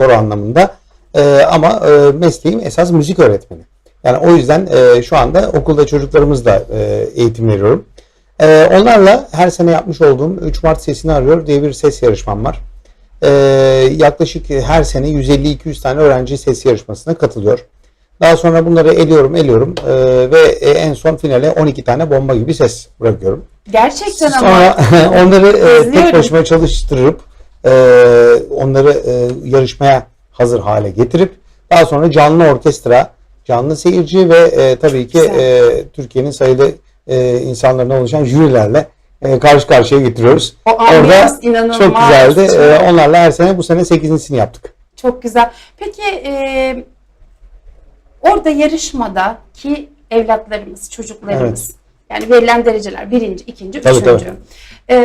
koro anlamında. E, ama e, mesleğim esas müzik öğretmeni. Yani o yüzden e, şu anda okulda çocuklarımızla e, eğitim veriyorum. E, onlarla her sene yapmış olduğum 3 Mart Sesini Arıyor diye bir ses yarışmam var. E, yaklaşık her sene 150-200 tane öğrenci ses yarışmasına katılıyor. Daha sonra bunları eliyorum, eliyorum e, ve e, en son finale 12 tane bomba gibi ses bırakıyorum. Gerçekten ama Sonra onları e, tek başıma çalıştırıp e, onları e, yarışmaya hazır hale getirip daha sonra canlı orkestra, canlı seyirci ve e, tabii ki e, Türkiye'nin sayılı e, insanlarından oluşan jürilerle e, karşı karşıya getiriyoruz. O ambiyans inanılmaz. çok güzeldi. E, onlarla her sene bu sene 8.sini yaptık. Çok güzel. Peki e, orada yarışmadaki evlatlarımız, çocuklarımız yani verilen dereceler birinci, ikinci, Tabii, üçüncü. tabii. E,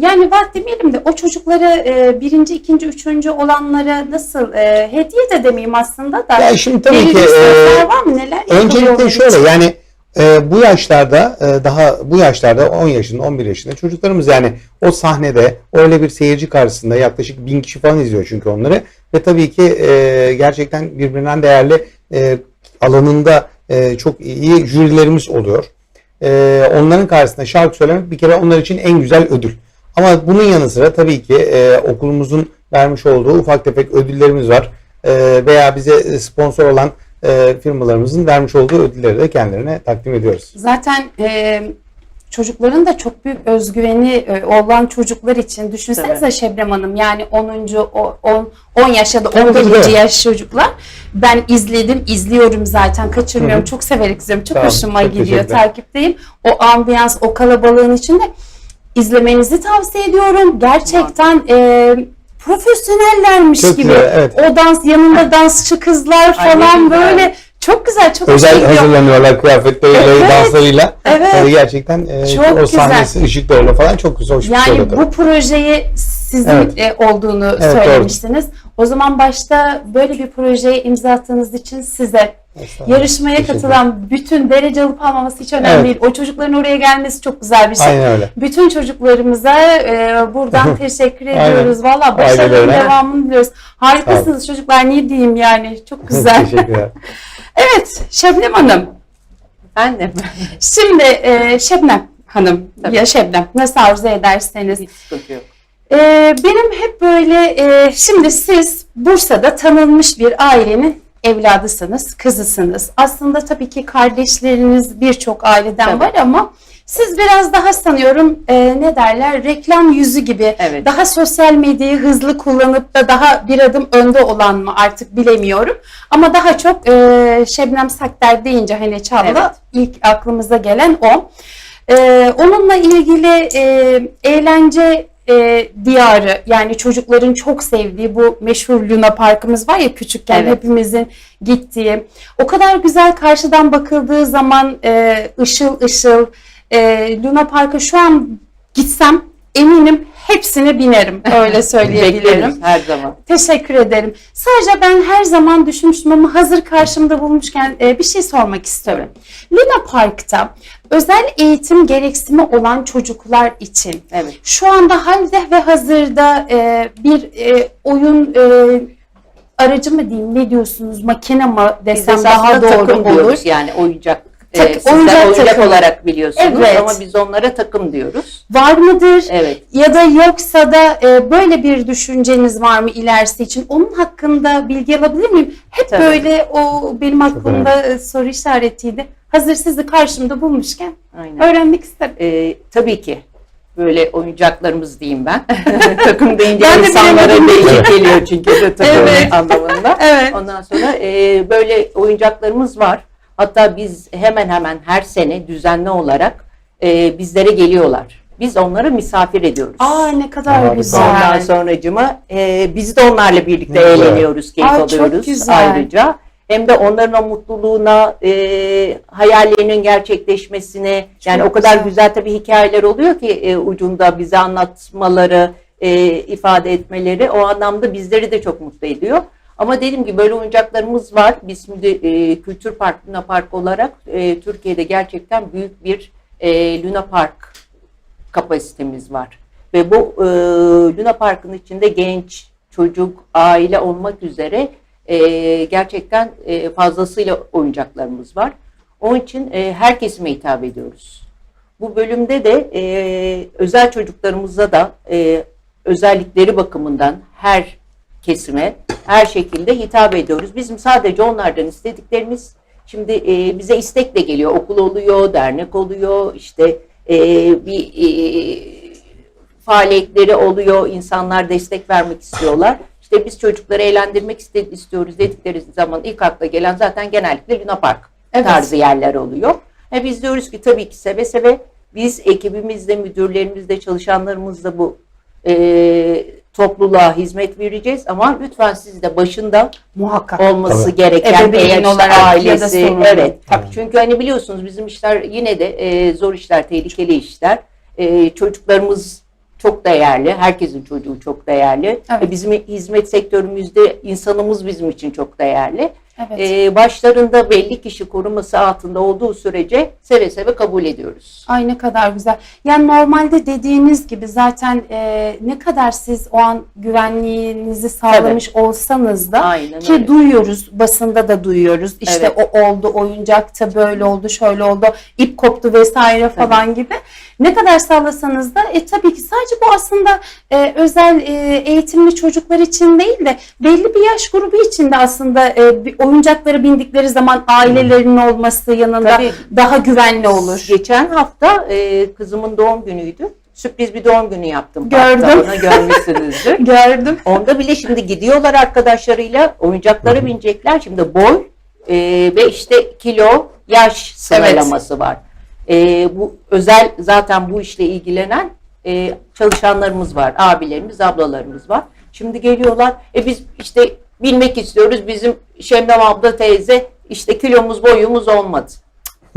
yani var demeyelim de o çocuklara e, birinci, ikinci, üçüncü olanlara nasıl e, hediye de demeyeyim aslında da. Ya şimdi tabii ki, e, var mı? Neler Öncelikle şöyle için? yani e, bu yaşlarda e, daha bu yaşlarda 10 yaşında 11 yaşında çocuklarımız yani o sahnede öyle bir seyirci karşısında yaklaşık bin kişi falan izliyor çünkü onları ve tabii ki e, gerçekten birbirinden değerli e, alanında e, çok iyi jürilerimiz oluyor. E, onların karşısında şarkı söylemek bir kere onlar için en güzel ödül. Ama bunun yanı sıra tabii ki e, okulumuzun vermiş olduğu ufak tefek ödüllerimiz var. E, veya bize sponsor olan e, firmalarımızın vermiş olduğu ödülleri de kendilerine takdim ediyoruz. Zaten e, çocukların da çok büyük özgüveni e, olan çocuklar için düşünsenize Tabii. Şebnem Hanım yani 10. o- 10 10 yaş ya da Tabii, 11. tabii. yaş çocuklar. Ben izledim, izliyorum zaten. Kaçırmıyorum. Hı hı. Çok severek izliyorum. Çok olun, hoşuma çok gidiyor. Takipteyim. O ambiyans, o kalabalığın içinde izlemenizi tavsiye ediyorum. Gerçekten e, profesyonellermiş Çok gibi. güzel, evet. O dans yanında dansçı kızlar falan güzel. böyle çok güzel, çok Özel hazırlanıyorlar kıyafetleriyle, Evet. danslarıyla. Evet. E, gerçekten e, Çok o güzel. sahnesi, ışıklarıyla falan çok güzel, hoş bir şey Yani bu projeyi sizin Evet. e, olduğunu Evet, söylemiştiniz. O zaman başta böyle bir projeye imza attığınız için size yarışmaya katılan bütün derece alıp almaması hiç önemli Evet. değil. O çocukların oraya gelmesi çok güzel bir şey. Aynen öyle. Bütün çocuklarımıza e, buradan teşekkür ediyoruz. Valla Ailelerine. devamını diliyoruz. Harikasınız çocuklar. Ne diyeyim yani. Çok güzel. Teşekkürler. evet Şebnem Hanım. Ben de mi? Şimdi e, Şebnem Hanım Tabii. ya Şebnem nasıl arzu ederseniz. Hiç sıkıntı yok. Ee, benim hep böyle e, şimdi siz Bursa'da tanınmış bir ailenin evladısınız, kızısınız. Aslında tabii ki kardeşleriniz birçok aileden Tabii. var ama siz biraz daha sanıyorum e, ne derler reklam yüzü gibi Evet. daha sosyal medyayı hızlı kullanıp da daha bir adım önde olan mı artık bilemiyorum. Ama daha çok e, Şebnem Sakder deyince hani Çağla Evet. ilk aklımıza gelen o. Ee, onunla ilgili e, eğlence e, diyarı yani çocukların çok sevdiği bu meşhur Luna Parkımız var ya küçükken Evet. hepimizin gittiği. O kadar güzel karşıdan bakıldığı zaman e, ışıl ışıl e, Luna Park'a şu an gitsem eminim hepsine binerim öyle söyleyebilirim. Bekleriz her zaman. Teşekkür ederim. Sadece ben her zaman düşünmüştüm ama hazır karşımda bulmuşken e, bir şey sormak istiyorum. Luna Park'ta özel eğitim gereksimi olan çocuklar için Evet. şu anda halde ve hazırda e, bir e, oyun e, aracı mı diyeyim ne diyorsunuz makine mi Biz desem daha esasında doğru olur. diyoruz yani oyuncak. Tak- e, sizler oyuncak oyuncak takımı. olarak biliyorsunuz Evet. ama biz onlara takım diyoruz. Var mıdır? Evet. Ya da yoksa da e, böyle bir düşünceniz var mı ilerisi için? Onun hakkında bilgi alabilir miyim? Hep Tabii. böyle o benim aklımda e, soru işaretiydi. Hazır sizi karşımda bulmuşken Aynen. öğrenmek isterim. E, tabii ki böyle oyuncaklarımız diyeyim ben. takım deyince Ben de insanlara değişik geliyor çünkü de takım Evet. anlamında. Evet. Ondan sonra e, böyle oyuncaklarımız var. Hatta biz hemen hemen her sene düzenli olarak e, bizlere geliyorlar. Biz onları misafir ediyoruz. Aa ne kadar Harika. güzel. Ondan sonracıma e, biz de onlarla birlikte Ne güzel. eğleniyoruz, keyif çok alıyoruz güzel. ayrıca. Hem de onların o mutluluğuna, e, hayallerinin gerçekleşmesine, yani Çok o kadar güzel. güzel, tabii hikayeler oluyor ki e, ucunda bize anlatmaları, e, ifade etmeleri o anlamda bizleri de çok mutlu ediyor. Ama dediğim gibi böyle oyuncaklarımız var. Biz şimdi e, Kültür Park, Luna Park olarak e, Türkiye'de gerçekten büyük bir e, Luna Park kapasitemiz var. Ve bu e, Luna Park'ın içinde genç, çocuk, aile olmak üzere e, gerçekten e, fazlasıyla oyuncaklarımız var. Onun için e, her kesime hitap ediyoruz. Bu bölümde de e, özel çocuklarımıza da e, özellikleri bakımından her kesime, her şekilde hitap ediyoruz. Bizim sadece onlardan istediklerimiz şimdi e, bize istekle geliyor. Okul oluyor, dernek oluyor, işte e, bir e, faaliyetleri oluyor. insanlar destek vermek istiyorlar. İşte biz çocukları eğlendirmek istiyoruz dedikleri zaman ilk akla gelen zaten genellikle Luna Park Evet. tarzı yerler oluyor. E biz diyoruz ki tabii ki seve seve biz ekibimizde, müdürlerimizde, çalışanlarımızla bu e, topluluğa hizmet vereceğiz ama lütfen siz de başında Muhakkak. olması Tabii. gereken Ebeveyn eğer işte olarak ya da ailesi sorumlu. evet Tabii. çünkü hani biliyorsunuz bizim işler yine de e, zor işler tehlikeli işler E, çocuklarımız çok değerli herkesin çocuğu çok değerli Evet. E, bizim hizmet sektörümüzde insanımız bizim için çok değerli Evet. E, başlarında belli kişi koruması altında olduğu sürece seve seve kabul ediyoruz. Ay ne kadar güzel. Yani normalde dediğiniz gibi zaten e, ne kadar siz o an güvenliğinizi sağlamış olsanız da Aynen ki öyle. duyuyoruz basında da duyuyoruz. İşte Evet. o oldu oyuncakta böyle oldu şöyle oldu ip koptu vesaire falan gibi. Ne kadar sağlasanız da e, tabii ki sadece bu aslında e, özel e, eğitimli çocuklar için değil de belli bir yaş grubu için de aslında e, bir oyuncaklara bindikleri zaman ailelerinin olması yanında Tabii. daha güvenli olur. Geçen hafta e, kızımın doğum günüydü. Sürpriz bir doğum günü yaptım. Gördüm. Onu görmüşsünüzdür. Gördüm. Onda bile şimdi gidiyorlar arkadaşlarıyla oyuncaklara binecekler. Şimdi boy e, ve işte kilo, yaş sıralaması var. E, bu özel zaten bu işle ilgilenen e, çalışanlarımız var. Abilerimiz, ablalarımız var. Şimdi geliyorlar. E biz işte bilmek istiyoruz. Bizim Şemdem abla teyze işte kilomuz boyumuz olmadı.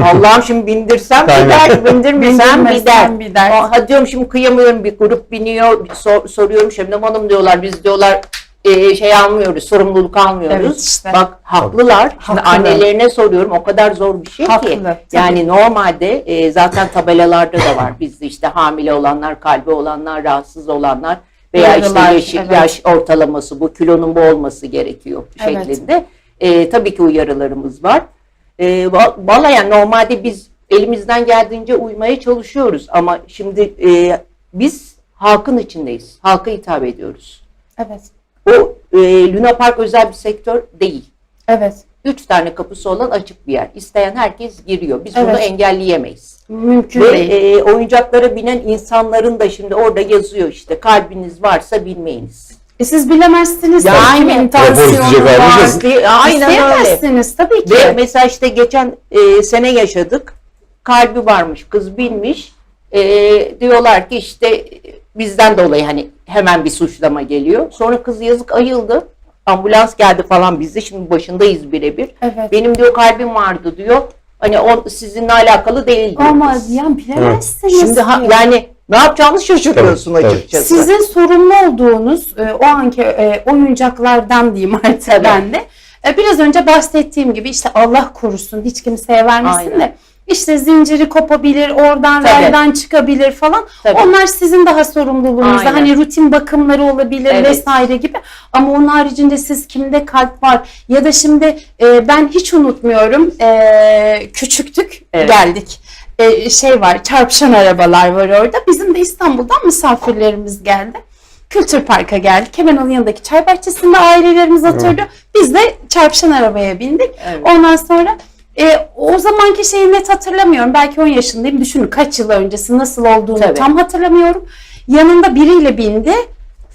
Allah'ım şimdi bindirsem Aynen. gider, bindirmesem gider. Bindirmezsem gider. Aa, Ha diyorum şimdi kıyamıyorum bir grup biniyor bir sor- soruyorum Şebnem Hanım diyorlar biz diyorlar e, şey almıyoruz sorumluluk almıyoruz. Evet işte. Bak haklılar. Şimdi Haklı. annelerine soruyorum o kadar zor bir şey Haklı, ki. tabii. Yani normalde e, zaten tabelalarda da var bizde işte hamile olanlar, kalbi olanlar, rahatsız olanlar veya Uyarılar, işte yaş, evet. yaş ortalaması bu kilonun bu olması gerekiyor Evet. şeklinde. E, tabii ki uyarılarımız var. E, va- Valla yani normalde biz elimizden geldiğince uymaya çalışıyoruz ama şimdi e, biz halkın içindeyiz. Halka hitap ediyoruz. Evet. O e, Luna Park özel bir sektör değil. Evet. Üç tane kapısı olan açık bir yer. İsteyen herkes giriyor. Biz bunu Evet. engelleyemeyiz. Mümkün Ve değil. e, oyuncaklara binen insanların da şimdi orada yazıyor işte kalbiniz varsa bilmeyiniz. E siz bilemezsiniz. Yani, tabii tansiyonu isteyecek var. Aynen öyle. İsteyemezsiniz tabii ki. Ve mesela işte geçen e, sene yaşadık. Kalbi varmış, kız binmiş. E, diyorlar ki işte bizden dolayı hani hemen bir suçlama geliyor. Sonra kız yazık ayıldı. Ambulans geldi falan biz de şimdi başındayız birebir. Evet. Benim diyor kalbim vardı diyor. Hani o sizinle alakalı değil diyor. Ama kız. yani bilemezsiniz. Şimdi ha- yani ne yapacağını şaşırıyorsun Tabii, tabii. açıkçası. Sizin sorumlu olduğunuz e, o anki e, oyuncaklardan diyeyim artık Tabii. ben de. E, biraz önce bahsettiğim gibi işte Allah korusun hiç kimseye vermesin Aynen. de işte zinciri kopabilir, oradan Tabii. raydan çıkabilir falan. Tabii. Onlar sizin daha sorumluluğunuzda. Aynen. Hani rutin bakımları olabilir Evet. vesaire gibi. Ama onun haricinde siz kimde kalp var ya da şimdi e, ben hiç unutmuyorum e, küçüktük Evet. geldik. E, şey var çarpışan arabalar var orada. Bizim de İstanbul'dan misafirlerimiz geldi. Kültür Park'a geldik. Hemen onun yanındaki çay bahçesinde ailelerimiz oturdu. Biz de çarpışan arabaya bindik. Evet. Ondan sonra e, o zamanki şeyi net hatırlamıyorum. Belki 10 yaşındayım. Düşünün kaç yıl öncesi nasıl olduğunu Tabii. tam hatırlamıyorum. Yanında biriyle bindi.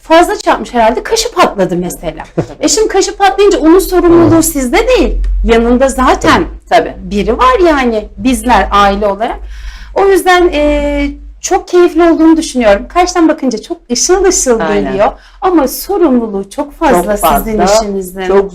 Fazla çarpmış herhalde. Kaşı patladı mesela. e şimdi kaşı patlayınca onun sorumluluğu sizde değil. Yanında zaten Tabii. biri var yani bizler aile olarak. O yüzden e, çok keyifli olduğunu düşünüyorum. Karşıdan bakınca çok ışıl ışıl Aynen. geliyor ama sorumluluğu çok fazla, Çok fazla, sizin işinizin. Çok